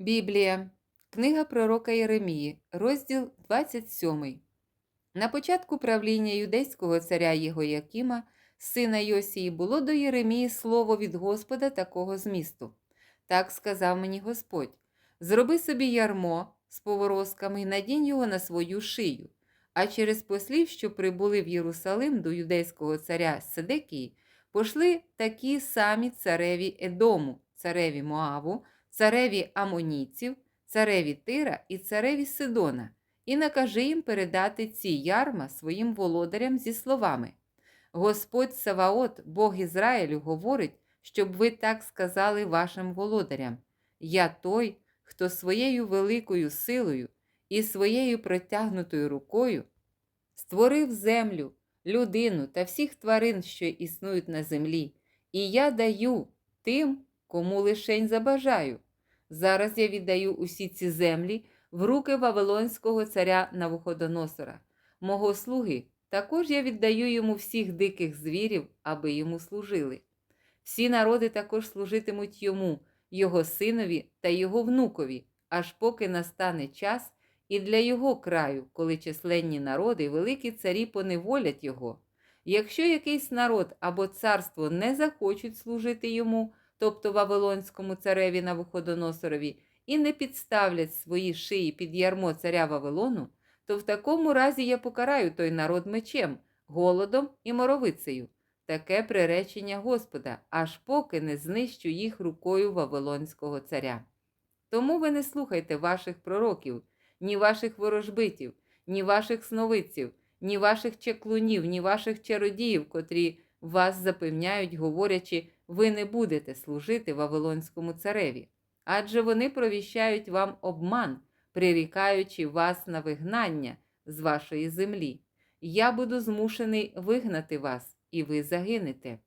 Біблія, книга пророка Єремії, розділ 27. На початку правління юдейського царя Єгоякіма, сина Йосії, було до Єремії слово від Господа такого змісту. Так сказав мені Господь: Зроби собі ярмо з поворозками і надінь його на свою шию. А через послів, що прибули в Єрусалим до юдейського царя Седекії, пошли такі самі цареві Едому, цареві Моаву, цареві Амонійців, цареві Тира і цареві Сидона, і накажи їм передати ці ярма своїм володарям зі словами: Господь Саваот, Бог Ізраїлю, говорить, щоб ви так сказали вашим володарям: Я той, хто своєю великою силою і своєю протягнутою рукою створив землю, людину та всіх тварин, що існують на землі, і я даю тим, кому лишень забажаю. Зараз я віддаю усі ці землі в руки Вавилонського царя Навуходоносора. Мого слуги також я віддаю йому всіх диких звірів, аби йому служили. Всі народи також служитимуть йому, його синові та його внукові, аж поки настане час і для його краю, коли численні народи і великі царі поневолять його. Якщо якийсь народ або царство не захочуть служити йому, тобто Вавилонському цареві Навуходоносорові, і не підставлять свої шиї під ярмо царя Вавилону, то в такому разі я покараю той народ мечем, голодом і моровицею. Таке приречення Господа, аж поки не знищу їх рукою Вавилонського царя. Тому ви не слухайте ваших пророків, ні ваших ворожбитів, ні ваших сновидців, ні ваших чеклунів, ні ваших чародіїв, котрі вас запевняють, говорячи, ви не будете служити Вавилонському цареві. Адже вони провіщають вам обман, прирікаючи вас на вигнання з вашої землі. Я буду змушений вигнати вас, і ви загинете.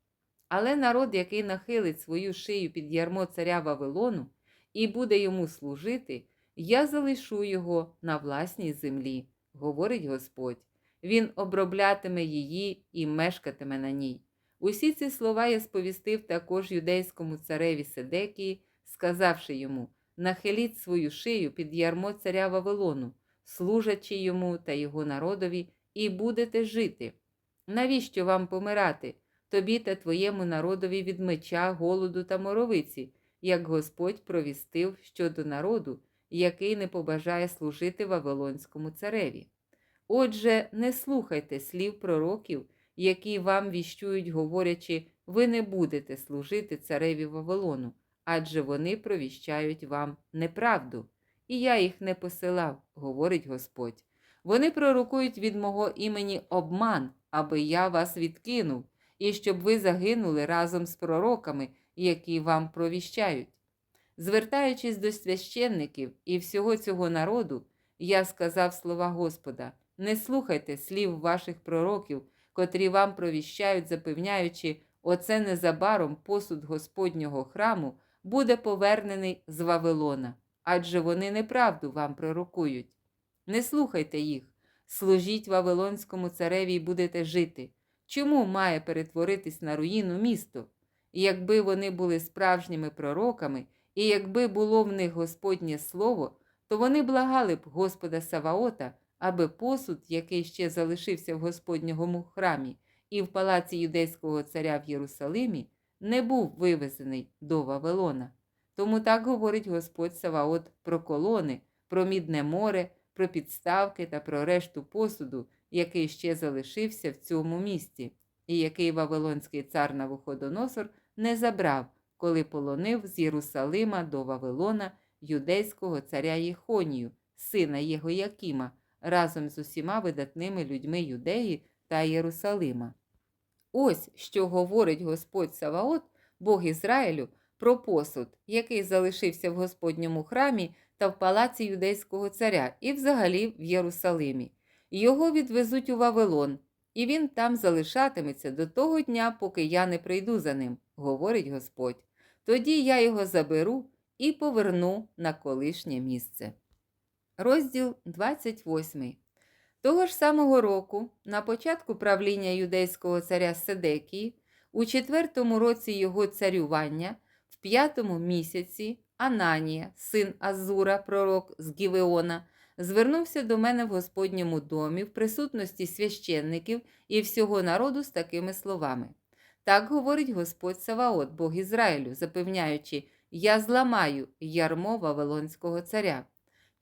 Але народ, який нахилить свою шию під ярмо царя Вавилону і буде йому служити, я залишу його на власній землі, говорить Господь. Він оброблятиме її і мешкатиме на ній. Усі ці слова я сповістив також юдейському цареві Седекії, сказавши йому: нахиліть свою шию під ярмо царя Вавилону, служачи йому та його народові, і будете жити. Навіщо вам помирати, тобі та твоєму народові від меча, голоду та моровиці, як Господь провістив щодо народу, який не побажає служити Вавилонському цареві? Отже, не слухайте слів пророків, які вам віщують, говорячи, ви не будете служити цареві Вавилону, адже вони провіщають вам неправду. І я їх не посилав, говорить Господь. Вони пророкують від мого імені обман, аби я вас відкинув, і щоб ви загинули разом з пророками, які вам провіщають. Звертаючись до священників і всього цього народу, я сказав слова Господа: не слухайте слів ваших пророків, котрі вам провіщають, запевняючи, оце незабаром посуд Господнього храму буде повернений з Вавилона, адже вони неправду вам пророкують. Не слухайте їх, служіть Вавилонському цареві і будете жити. Чому має перетворитись на руїну місто? Якби вони були справжніми пророками, і якби було в них Господнє слово, то вони благали б Господа Саваота, аби посуд, який ще залишився в Господньому храмі і в палаці юдейського царя в Єрусалимі, не був вивезений до Вавилона. Тому так говорить Господь Саваот про колони, про мідне море, про підставки та про решту посуду, який ще залишився в цьому місті, і який Вавилонський цар Навуходоносор не забрав, коли полонив з Єрусалима до Вавилона юдейського царя Єхонію, сина Єгоякіма, разом з усіма видатними людьми Юдеї та Єрусалима. Ось що говорить Господь Саваот, Бог Ізраїлю, про посуд, який залишився в Господньому храмі та в палаці юдейського царя, і взагалі в Єрусалимі. Його відвезуть у Вавилон, і він там залишатиметься до того дня, поки я не прийду за ним, говорить Господь. Тоді я його заберу і поверну на колишнє місце. Розділ 28. Того ж самого року, на початку правління юдейського царя Седекії, у четвертому році його царювання, в п'ятому місяці, Ананія, син Азура, пророк з Гівеона, звернувся до мене в Господньому домі в присутності священників і всього народу з такими словами. Так говорить Господь Саваот, Бог Ізраїлю, запевняючи, я зламаю ярмо Вавилонського царя.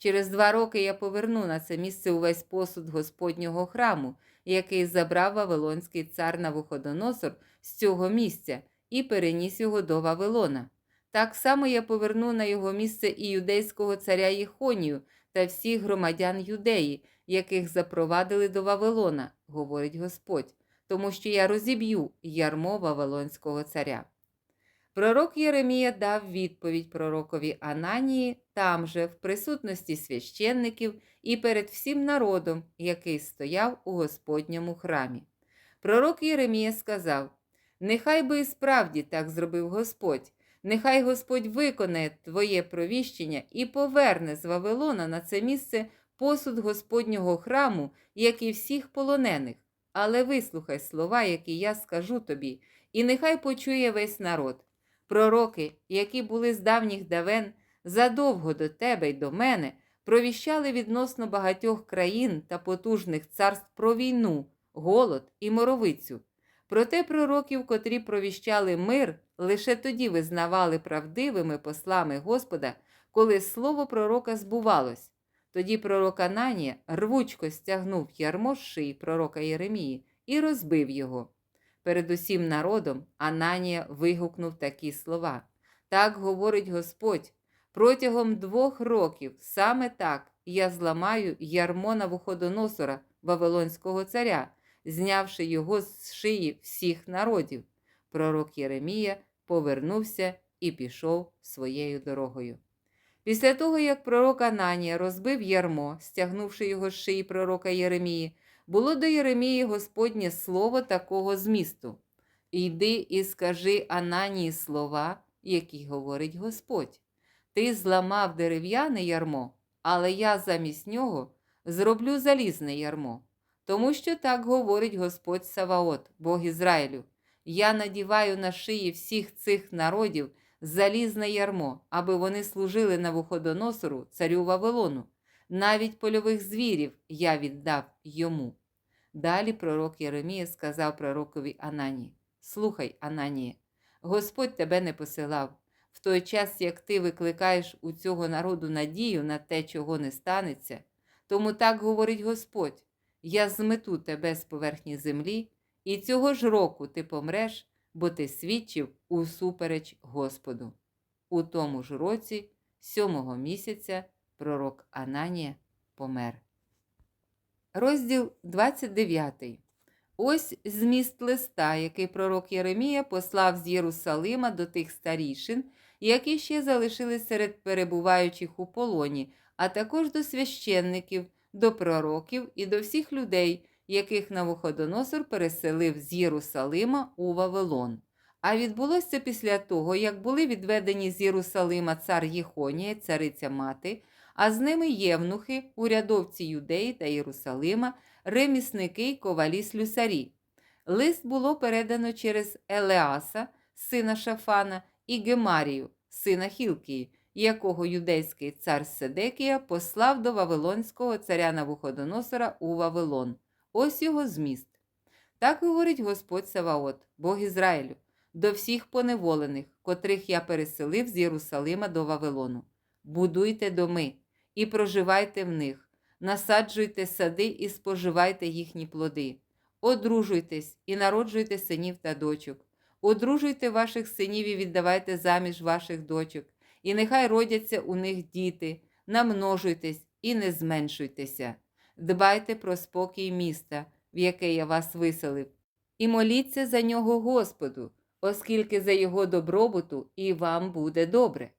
Через два роки я поверну на це місце увесь посуд Господнього храму, який забрав Вавилонський цар Навуходоносор з цього місця і переніс його до Вавилона. Так само я поверну на його місце і юдейського царя Єхонію та всіх громадян юдеї, яких запровадили до Вавилона, говорить Господь, тому що я розіб'ю ярмо Вавилонського царя. Пророк Єремія дав відповідь пророкові Ананії там же, в присутності священників і перед всім народом, який стояв у Господньому храмі. Пророк Єремія сказав: Нехай би і справді так зробив Господь, нехай Господь виконає твоє провіщення і поверне з Вавилона на це місце посуд Господнього храму, як і всіх полонених. Але вислухай слова, які я скажу тобі, і нехай почує весь народ. Пророки, які були з давніх давен, задовго до тебе й до мене, провіщали відносно багатьох країн та потужних царств про війну, голод і моровицю. Проте пророків, котрі провіщали мир, лише тоді визнавали правдивими послами Господа, коли слово пророка збувалось. Тоді пророк Ананія рвучко стягнув ярмо з шиї пророка Єремії і розбив його. Перед усім народом Ананія вигукнув такі слова. Так говорить Господь, протягом двох років саме так я зламаю ярмо Навуходоносора, Вавилонського царя, знявши його з шиї всіх народів. Пророк Єремія повернувся і пішов своєю дорогою. Після того, як пророк Ананія розбив ярмо, стягнувши його з шиї пророка Єремії, було до Єремії Господнє слово такого змісту. Йди і скажи Ананії слова, які говорить Господь. Ти зламав дерев'яне ярмо, але я замість нього зроблю залізне ярмо. Тому що так говорить Господь Саваот, Бог Ізраїлю. Я надіваю на шиї всіх цих народів залізне ярмо, аби вони служили на вуходоносору, царю Вавилону. Навіть польових звірів я віддав йому. Далі пророк Єремія сказав пророкові Анані: Слухай, Ананії, Господь тебе не посилав. В той час, як ти викликаєш у цього народу надію на те, чого не станеться, тому так говорить Господь: Я змету тебе з поверхні землі, і цього ж року ти помреш, бо ти свідчив усупереч Господу. У тому ж році, сьомого місяця, пророк Ананія помер. Розділ 29. Ось зміст листа, який пророк Єремія послав з Єрусалима до тих старішин, які ще залишились серед перебуваючих у полоні, а також до священників, до пророків і до всіх людей, яких Навуходоносор переселив з Єрусалима у Вавилон. А відбулося після того, як були відведені з Єрусалима цар Єхонія, цариця мати, а з ними євнухи, урядовці Юдеї та Єрусалима, ремісники й ковалі слюсарі. Лист було передано через Елеаса, сина Шафана, і Гемарію, сина Хілкії, якого юдейський цар Седекія послав до Вавилонського царя Навуходоносора у Вавилон. Ось його зміст. Так говорить Господь Саваот, Бог Ізраїлю, до всіх поневолених, котрих я переселив з Єрусалима до Вавилону. Будуйте доми і проживайте в них, насаджуйте сади і споживайте їхні плоди. Одружуйтесь і народжуйте синів та дочок. Одружуйте ваших синів і віддавайте заміж ваших дочок, і нехай родяться у них діти, намножуйтесь і не зменшуйтеся. Дбайте про спокій міста, в яке я вас виселив, і моліться за нього Господу, оскільки за його добробуту і вам буде добре.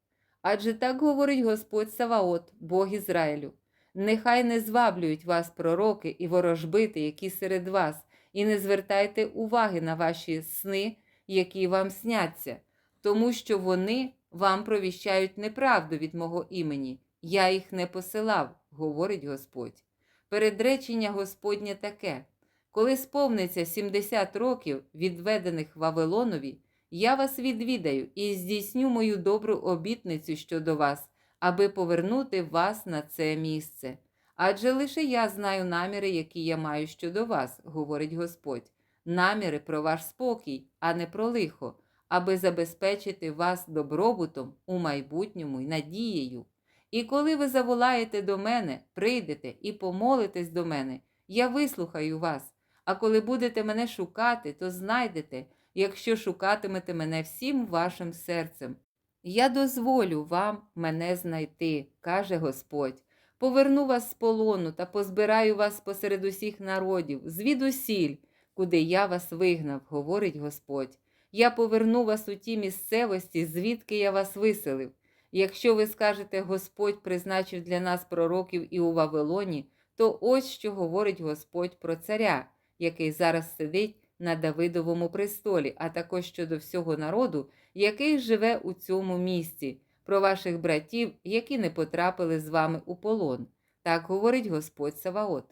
Адже так говорить Господь Саваот, Бог Ізраїлю. Нехай не зваблюють вас пророки і ворожбити, які серед вас, і не звертайте уваги на ваші сни, які вам сняться, тому що вони вам провіщають неправду від мого імені. Я їх не посилав, говорить Господь. Передречення Господнє таке: коли сповниться 70 років, відведених Вавилонові, я вас відвідаю і здійсню мою добру обітницю щодо вас, аби повернути вас на це місце. Адже лише я знаю наміри, які я маю щодо вас, говорить Господь, наміри про ваш спокій, а не про лихо, аби забезпечити вас добробутом у майбутньому й надією. І коли ви заволаєте до мене, прийдете і помолитесь до мене, я вислухаю вас. А коли будете мене шукати, то знайдете, якщо шукатимете мене всім вашим серцем. Я дозволю вам мене знайти, каже Господь. Поверну вас з полону та позбираю вас посеред усіх народів, звідусіль, куди я вас вигнав, говорить Господь. Я поверну вас у ті місцевості, звідки я вас виселив. Якщо ви скажете, Господь призначив для нас пророків і у Вавилоні, то ось що говорить Господь про царя, який зараз сидить на Давидовому престолі, а також щодо всього народу, який живе у цьому місці, про ваших братів, які не потрапили з вами у полон. Так говорить Господь Саваот.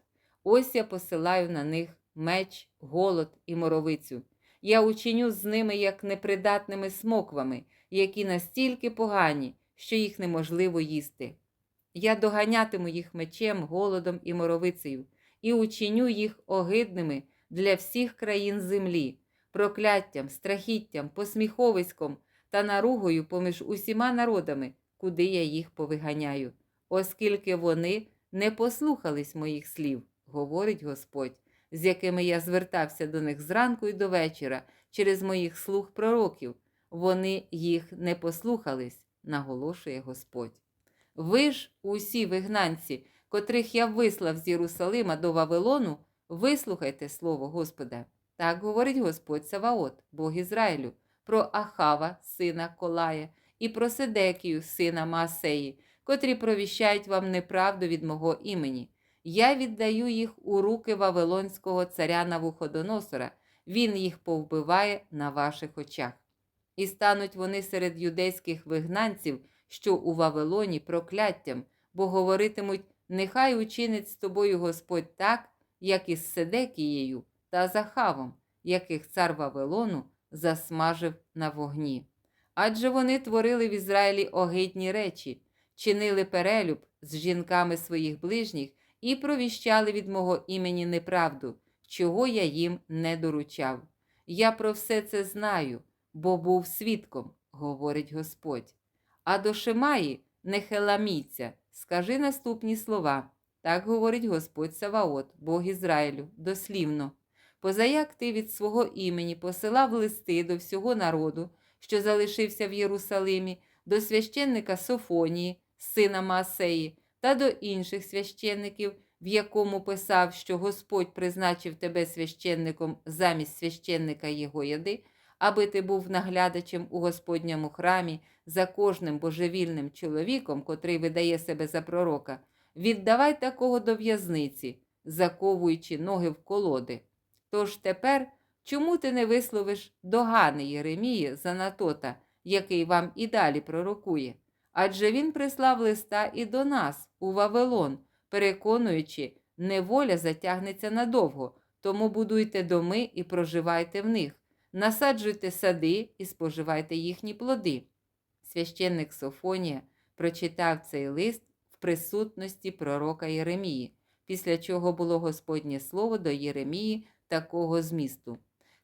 Ось я посилаю на них меч, голод і моровицю. Я учиню з ними як непридатними смоквами, які настільки погані, що їх неможливо їсти. Я доганятиму їх мечем, голодом і моровицею, і учиню їх огидними для всіх країн землі, прокляттям, страхіттям, посміховиськом та наругою поміж усіма народами, куди я їх повиганяю, оскільки вони не послухались моїх слів, говорить Господь, з якими я звертався до них зранку і до вечора через моїх слуг пророків. Вони їх не послухались, наголошує Господь. Ви ж, усі вигнанці, котрих я вислав з Єрусалима до Вавилону, вислухайте слово Господа. Так говорить Господь Саваот, Бог Ізраїлю, про Ахава, сина Колая, і про Седекію, сина Маасеї, котрі провіщають вам неправду від мого імені. Я віддаю їх у руки Вавилонського царя Навуходоносора, він їх повбиває на ваших очах. І стануть вони серед юдейських вигнанців, що у Вавилоні прокляттям, бо говоритимуть, нехай учинить з тобою Господь так, як із Седекією та Захавом, яких цар Вавилону засмажив на вогні. Адже вони творили в Ізраїлі огидні речі, чинили перелюб з жінками своїх ближніх і провіщали від мого імені неправду, чого я їм не доручав. Я про все це знаю, бо був свідком, говорить Господь. А до Шимаї не хеламіться, скажи наступні слова. Так говорить Господь Саваот, Бог Ізраїлю, дослівно. Позаяк ти від свого імені посилав листи до всього народу, що залишився в Єрусалимі, до священника Софонії, сина Маасеї, та до інших священників, в якому писав, що Господь призначив тебе священником замість священника Єгояди, аби ти був наглядачем у Господньому храмі за кожним божевільним чоловіком, котрий видає себе за пророка, віддавай такого до в'язниці, заковуючи ноги в колоди. Тож тепер чому ти не висловиш догани Єремії Занатота, який вам і далі пророкує? Адже він прислав листа і до нас, у Вавилон, переконуючи, неволя затягнеться надовго, тому будуйте доми і проживайте в них, насаджуйте сади і споживайте їхні плоди. Священник Софонія прочитав цей лист присутності пророка Єремії, після чого було Господнє слово до Єремії такого змісту.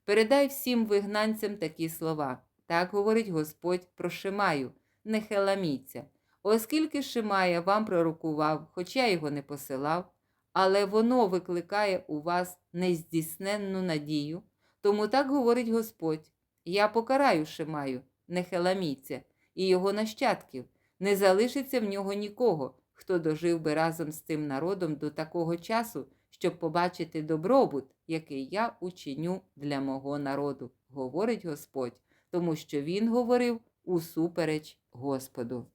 Передай всім вигнанцям такі слова. Так говорить Господь про Шимаю, не хеламіться. Оскільки Шимая вам пророкував, хоча його не посилав, але воно викликає у вас нездійсненну надію, тому так говорить Господь: Я покараю Шимаю, не хеламіться, і його нащадків, не залишиться в нього нікого, хто дожив би разом з цим народом до такого часу, щоб побачити добробут, який я учиню для мого народу, говорить Господь, тому що Він говорив усупереч Господу.